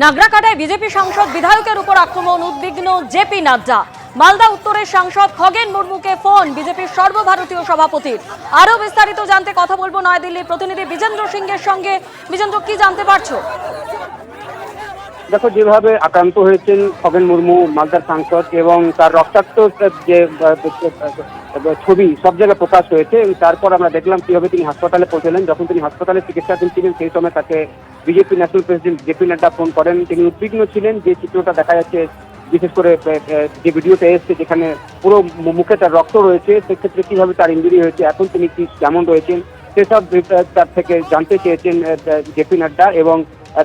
নাগরাকাটায় BJP সাংসদ বিধায়কের উপর আক্রমণ, উদ্বিগ্ন জেপি নাড্ডা। মালদা উত্তরের সাংসদ খগেন মুর্মুকে ফোন, বিজেপির সর্বভারতীয় সভাপতির। আরও বিস্তারিত জানতে কথা বলব নয়াদিল্লির প্রতিনিধি বিজেন্দ্র সিংয়ের সঙ্গে। বিজেন্দ্র, কি জানতে পারছ? দেখো, যেভাবে আক্রান্ত হয়েছেন খগেন মুর্মু, মালদার সাংসদ এবং তার রক্তাক্ত যে ছবি, সব জায়গায় প্রকাশ হয়েছে। তারপর আমরা দেখলাম কীভাবে তিনি হাসপাতালে পৌঁছলেন। যখন তিনি হাসপাতালে চিকিৎসাধীন ছিলেন, সেই সময় তাকে BJP national president J P Nadda phone করেন। তিনি উদ্বিগ্ন ছিলেন যে চিত্রটা দেখা যাচ্ছে, বিশেষ করে যে ভিডিওতে এসছে যেখানে পুরো মুখে তার রক্ত রয়েছে, সেক্ষেত্রে কীভাবে তার ইঞ্জুরি হয়েছে, এখন তিনি কি কেমন রয়েছেন, সেসব তার থেকে জানতে চেয়েছেন জেপি নাড্ডা এবং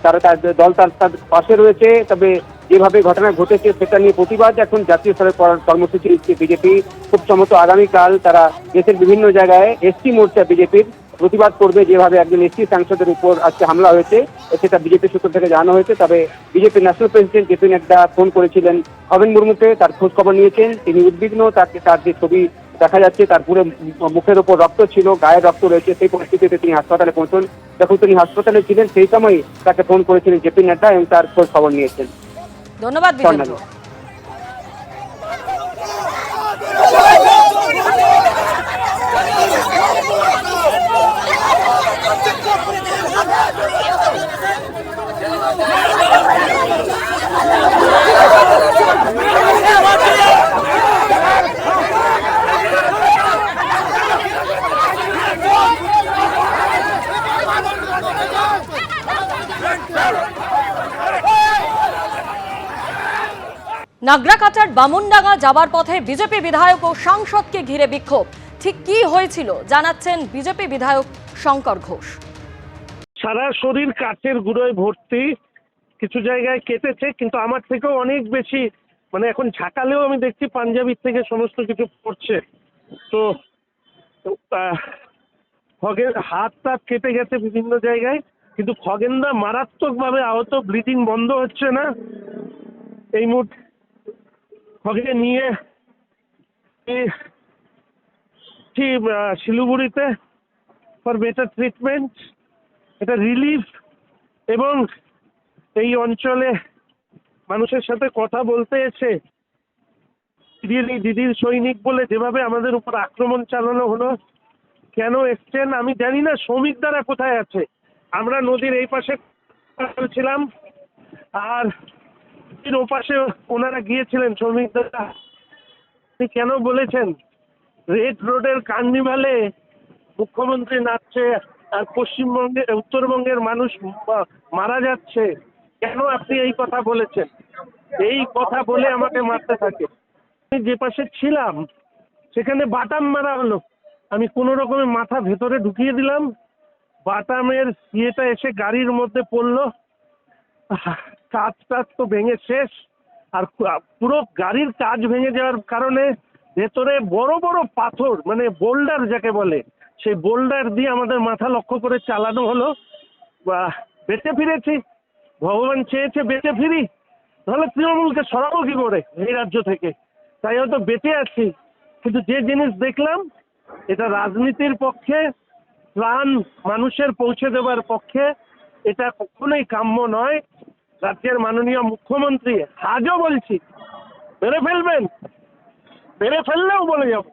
তারা তার দল তার পাশে রয়েছে। তবে যেভাবে ঘটনা ঘটেছে সেটা নিয়ে প্রতিবাদ। এখন জাতীয় স্তরে করার কর্মসূচি নিচ্ছে বিজেপি। খুব সম্ভবত আগামীকাল তারা দেশের বিভিন্ন জায়গায় এসটি মোর্চা বিজেপির প্রতিবাদ করবে। যেভাবে একজন এসটি সাংসদের উপর আজকে হামলা হয়েছে, সেটা বিজেপি সূত্র থেকে জানানো হয়েছে। তবে বিজেপির national president J P Nadda phone করেছিলেন খগেন মুর্মুকে তার খোঁজ খবর নিয়েছেন। তিনি উদ্বিগ্ন, তাকে তার যে ছবি দেখা যাচ্ছে তার পুরো মুখের ওপর রক্ত ছিল গায়ে রক্ত রয়েছে সেই পরিস্থিতিতে তিনি হাসপাতালে পৌঁছন। যখন তিনি হাসপাতালে ছিলেন সেই সময় তাকে ফোন করেছিলেন জেপি নাড্ডা এবং তার খোঁজ খবর নিয়েছেন। ধন্যবাদ। নাগরাকাটার বামুনডাঙ্গা যাবার পথে বিজেপি বিধায়ক ও সাংসদকে ঘিরে বিক্ষোভ। ঠিক কি হয়েছিল জানাচ্ছেন বিজেপি বিধায়ক শঙ্কর ঘোষ। সারা শরীর কাচের গুঁড়োয় ভর্তি, কিছু জায়গায় কেটেছে, কিন্তু আমার থেকেও অনেক বেশি মানে এখন ঝাঁকালেও আমি দেখছি পাঞ্জাবির থেকে সমস্ত কিছু পড়ছে। তো খগেন হাত টাত কেটে গেছে বিভিন্ন জায়গায়। কিন্তু খগেনদা মারাত্মকভাবে আহত ব্লিডিং বন্ধ হচ্ছে না। এই মুহূর্তে খগেন নিয়ে শিলিগুড়িতে ফর বেটার ট্রিটমেন্ট এটা রিলিফ এবং এই অঞ্চলে মানুষের সাথে কথা বলতে এসে দিদির দিদির সৈনিক বলে যেভাবে আমাদের উপর আক্রমণ চালানো হলো, কেন এসছেন আমি জানি না শ্রমিক দ্বারা কোথায় আছে? আমরা নদীর এই পাশে ছিলাম, আর নদীর ওপাশে ওনারা গিয়েছিলেন শ্রমিক দ্বারা আপনি কেন বলেছেন? রেড রোডের কার্নিভালে মুখ্যমন্ত্রী নাচছে, আর পশ্চিমবঙ্গে, উত্তরবঙ্গের মানুষ মারা যাচ্ছে। কেন আপনি এই কথা বলেছেন? এই কথা বলে আমাকে মারতে থাকে। আমি যে পাশে ছিলাম, সেখানে বাটাম মারা হলো। আমি কোনো রকমে মাথা ভেতরে ঢুকিয়ে দিলাম। বাটামের ইয়েটা এসে গাড়ির মধ্যে পড়ল। কাঁচ টাচ তো ভেঙে শেষ। আর পুরো গাড়ির কাজ ভেঙে যাওয়ার কারণে ভেতরে বড় বড় পাথর মানে বোল্ডার যাকে বলে, সেই বোল্ডার দিয়ে আমাদের মাথা লক্ষ্য করে চালানো হলো। বেঁচে ফিরেছি। ভগবান চেয়েছে বেঁচে ফিরি। তাহলে তৃণমূলকে সরাবো কি করে এই রাজ্য থেকে? তাই হয়তো বেঁচে আছি। কিন্তু যে জিনিস দেখলাম, এটা রাজনীতির পক্ষে প্রাণ মানুষের পৌঁছে দেবার পক্ষে এটা কখনোই কাম্য নয়। রাজ্যের মাননীয় মুখ্যমন্ত্রী আজও বলছি, মেরে ফেলবেন, মেরে ফেললেও বলে যাব।